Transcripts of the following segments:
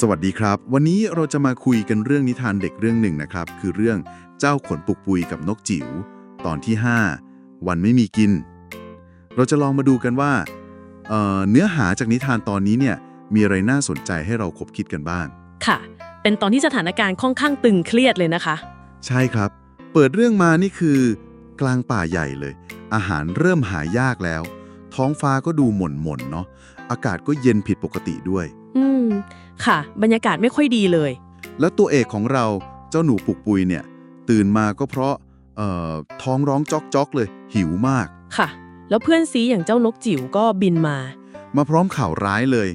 สวัสดีครับ วันนี้เราจะมาคุยกันเรื่องนิทานเด็กเรื่องหนึ่งนะครับ คือเรื่องเจ้าขนปุกปุยกับนกจิ๋ว ตอนที่ 5 วันไม่มีกิน เราจะลองมาดูกันว่าเอ่อเนื้อหาจากนิทานตอนนี้เนี่ยมีอะไรน่าสนใจให้เราคบคิดกันบ้าง ค่ะ เป็นตอนที่สถานการณ์ค่อนข้างตึงเครียดเลยนะคะ ใช่ครับ เปิดเรื่องมานี่คือ กลางป่าใหญ่เลย อาหารเริ่มหายากแล้ว ท้องฟ้าก็ดูหม่นหม่นๆเนาะอากาศก็เย็นผิดปกติด้วย อืม ค่ะ บรรยากาศไม่ค่อยดีเลย แล้วตัวเอกของเราเจ้าหนูปุกปุยเนี่ย ตื่นมาก็เพราะเอ่อท้องร้องจอกจอกๆเลย หิวมาก ค่ะ แล้วเพื่อนซีอย่างเจ้านกจิ๋วก็บินมา มาพร้อมข่าวร้ายเลย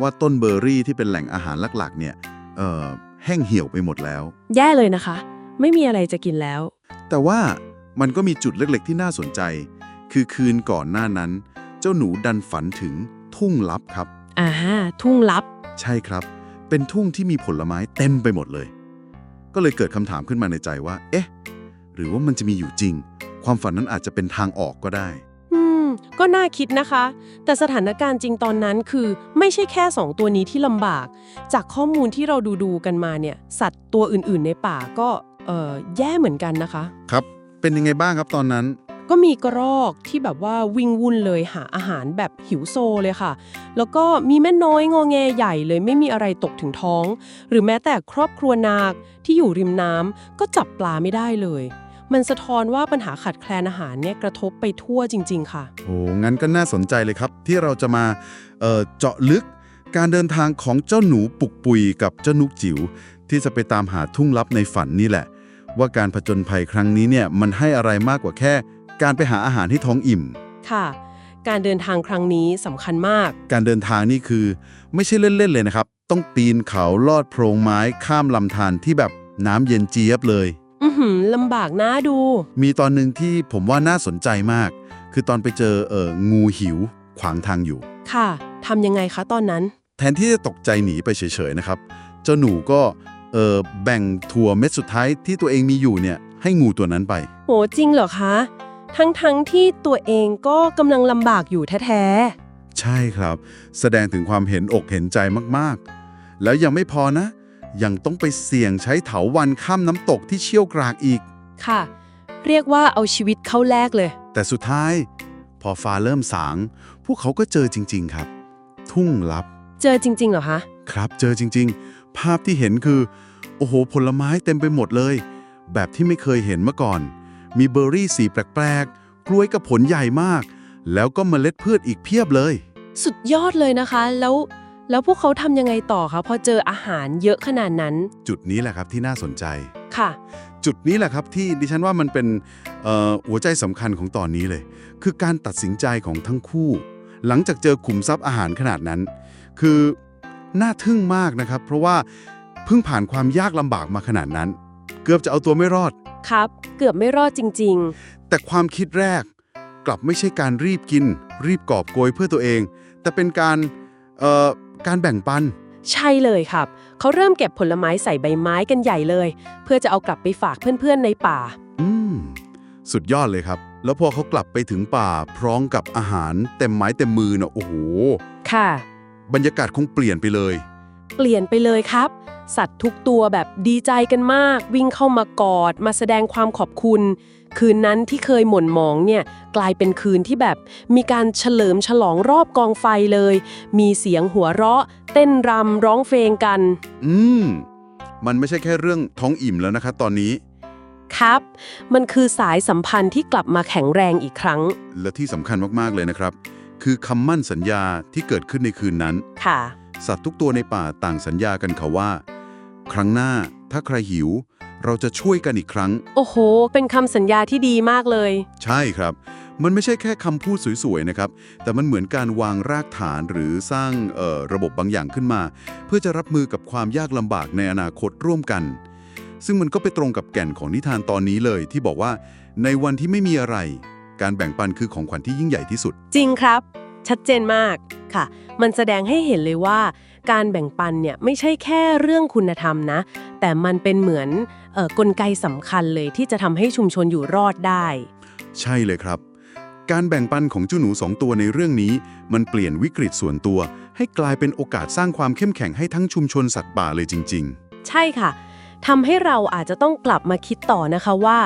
ว่าต้นเบอร์รี่ที่เป็นแหล่งอาหารหลักๆ เนี่ยเอ่อแห้งเหี่ยวไปหมดแล้ว แย่เลยนะคะ ไม่มีอะไรจะกินแล้ว แต่ว่ามันก็มีจุดเล็กๆ ที่น่าสนใจ คือคืนก่อนหน้านั้น เจ้าหนูดันฝันถึงทุ่งลับครับ อ่า ทุ่งลับ ใช่ครับ เป็นทุ่งที่มีผลไม้เต็มไปหมดเลย ก็เลยเกิดคำถามขึ้นมาในใจว่า เอ๊ะ หรือว่ามันจะมีอยู่จริง ความฝันนั้นอาจจะเป็นทางออกก็ได้ อืม ก็น่าคิดนะคะ แต่สถานการณ์จริงตอนนั้นคือ ไม่ใช่แค่ 2 ตัวนี้ที่ลำบาก จากข้อมูลที่เราดูดูๆกันมาเนี่ย สัตว์ตัวอื่นๆในป่าก็ เอ่อ แย่เหมือนกันนะคะ ครับ เป็นยังไงบ้างครับตอนนั้น ก็มีกระรอกที่แบบว่าวิ่งวุ่นเลยหาอาหารแบบหิวโซเลยค่ะ แล้วก็มีแม่น้อยงอแงใหญ่เลยไม่มีอะไรตกถึงท้อง หรือแม้แต่ครอบครัวนาคที่อยู่ริมน้ำก็จับปลาไม่ได้เลย มันสะท้อนว่าปัญหาขาดแคลนอาหารเนี่ยกระทบไปทั่วจริง ๆ ค่ะ โอ้งั้นก็น่าสนใจเลยครับ ที่เราจะมาเเจาะลึกการเดินทางของเจ้าหนูปุกปุยกับเจ้านุกจิ๋วที่จะไปตามหาทุ่งลับในฝันนี่แหละ ว่าการผจญภัยครั้งนี้เนี่ยมันให้อะไรมากกว่าแค่ การไปหาอาหารที่ท้องอิ่ม ค่ะ การเดินทางครั้งนี้สำคัญมาก การเดินทางนี่คือไม่ใช่เล่น ๆ เลยนะครับ ต้องปีนเขาลอดโพรงไม้ข้ามลำธารที่แบบน้ำเย็นเจี๊ยบเลย อือหือลำบากน่าดู มีตอนหนึ่งที่ผมว่าน่าสนใจมาก คือตอนไปเจอเอองูหิว ขวางทางอยู่ ค่ะทำยังไงคะตอนนั้น แทนที่จะตกใจหนีไปเฉยๆนะครับ เจ้าหนูก็เออแบ่งถั่วเม็ดสุดท้ายที่ตัวเองมีอยู่เนี่ยให้งูตัวนั้นไป โหจริงเหรอคะ ทั้งๆที่ตัวเองก็กำลังลำบากอยู่แท้ใช่ครับ แสดงถึงความเห็นอกเห็นใจมากๆ แล้วยังไม่พอนะ ยังต้องไปเสี่ยงใช้เถาวันข้ามน้ำตกที่เชี่ยวกรากอีก ๆ ค่ะ เรียกว่าเอาชีวิตเข้าแลกเลย แต่สุดท้าย พอฟ้าเริ่มสาง พวกเขาก็เจอจริง ๆ ครับ ทุ่งลับ เจอจริง ๆ เหรอคะ ครับเจอจริง ๆ ภาพที่เห็นคือ โอ้โห ผลไม้เต็มไปหมดเลย แบบที่ไม่เคยเห็นมาก่อน มีเบอร์รี่สีแปลกๆ กล้วยกับผลใหญ่มาก แล้วก็เมล็ดพืชอีกเพียบเลย สุดยอดเลยนะคะ แล้วแล้วพวกเขาทำยังไงต่อคะพอเจออาหารเยอะขนาดนั้น จุดนี้แหละครับที่น่าสนใจ ค่ะ จุดนี้แหละครับที่ดิฉันว่ามันเป็นเอ่อหัวใจสำคัญของตอนนี้เลย คือการตัดสินใจของทั้งคู่ หลังจากเจอขุมทรัพย์อาหารขนาดนั้น คือน่าทึ่งมากนะครับ เพราะว่าเพิ่งผ่านความยากลำบากมาขนาดนั้น เกือบจะเอาตัวไม่รอด ครับ เกือบไม่รอดจริงแต่ความคิดแรกกลับไม่ใช่การรีบกิน รีบกอบโกยเพื่อตัวเอง แต่เป็นการเอ่อการแบ่งปันๆใช่เลยครับ เขาเริ่มเก็บผลไม้ใส่ใบไม้กันใหญ่เลย เพื่อจะเอากลับไปฝากเพื่อนๆในป่า อืม สุดยอดเลยครับ แล้วพอเขากลับไปถึงป่าพร้อมกับอาหารเต็มไม้เต็มมือเนาะโอ้โห ค่ะ บรรยากาศคงเปลี่ยนไปเลย เปลี่ยนไปเลยครับ สัตว์ทุกตัวแบบดีใจกันมาก วิ่งเข้ามากอด มาแสดงความขอบคุณ คืนนั้นที่เคยหม่นหมองเนี่ยกลายเป็นคืนที่แบบ มีการเฉลิมฉลองรอบกองไฟเลย มีเสียงหัวเราะ เต้นรำร้องเพลงกัน อืม มันไม่ใช่แค่เรื่องท้องอิ่มแล้วนะครับตอนนี้ ครับ มันคือสายสัมพันธ์ที่กลับมาแข็งแรงอีกครั้ง และที่สำคัญมากๆเลยนะครับ คือคำมั่นสัญญาที่เกิดขึ้นในคืนนั้น ค่ะ สัตว์ทุกตัวในป่าต่างสัญญากันค่ะว่า ครั้งหน้าถ้าใครหิว เราจะช่วยกันอีกครั้ง โอ้โห เป็นคำสัญญาที่ดีมากเลย ใช่ครับ มันไม่ใช่แค่คำพูดสวยๆนะครับ แต่มันเหมือนการวางรากฐานหรือสร้างเอ่อระบบบางอย่างขึ้นมา เพื่อจะรับมือกับความยากลำบากในอนาคตร่วมกัน ซึ่งมันก็ไปตรงกับแก่นของนิทานตอนนี้เลยที่บอกว่า ในวันที่ไม่มีอะไร การแบ่งปันคือของขวัญที่ยิ่งใหญ่ที่สุด จริงครับ ชัดเจนมากค่ะ มันแสดงให้เห็นเลยว่า การแบ่งปันเนี่ยไม่ใช่แค่เรื่องคุณธรรมนะ แต่มันเป็นเหมือนเอ่อกลไกสำคัญเลยที่จะทำให้ชุมชนอยู่รอดได้ ใช่เลยครับ การแบ่งปันของเจ้าหนูสองตัวในเรื่องนี้ มันเปลี่ยนวิกฤตส่วนตัว ให้กลายเป็นโอกาสสร้างความเข้มแข็งให้ทั้งชุมชนสัตว์ป่าเลยจริงใช่ค่ะทำให้เราอาจจะต้องกลับมาคิดต่อนะคะว่า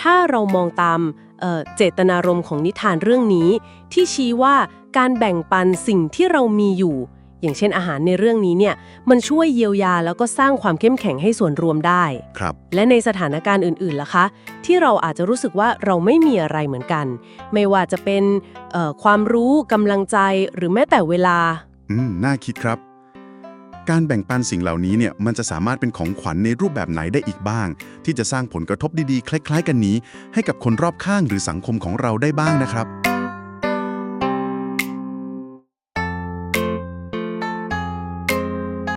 ถ้าเรามองตามเอ่อเจตนารมณ์ของนิทานเรื่องนี้ ที่ชี้ว่าการแบ่งปันสิ่งที่เรามีอยู่ อย่างเช่นอาหารในเรื่องนี้เนี่ยมันช่วยเยียวยาแล้วก็สร้างความเข้มแข็งให้ส่วนรวมได้ๆครับ และในสถานการณ์อื่นๆล่ะคะ ที่เราอาจจะรู้สึกว่าเราไม่มีอะไรเหมือนกัน ไม่ว่าจะเป็นเอ่อความรู้กำลังใจหรือแม้แต่เวลา อืม น่าคิดครับ การแบ่งปันสิ่งเหล่านี้เนี่ย มันจะสามารถเป็นของขวัญในรูปแบบไหนได้อีกบ้าง ที่จะสร้างผลกระทบดีๆ คล้าย ๆ กันนี้ ให้กับคนรอบข้างหรือสังคมของเราได้บ้างนะครับ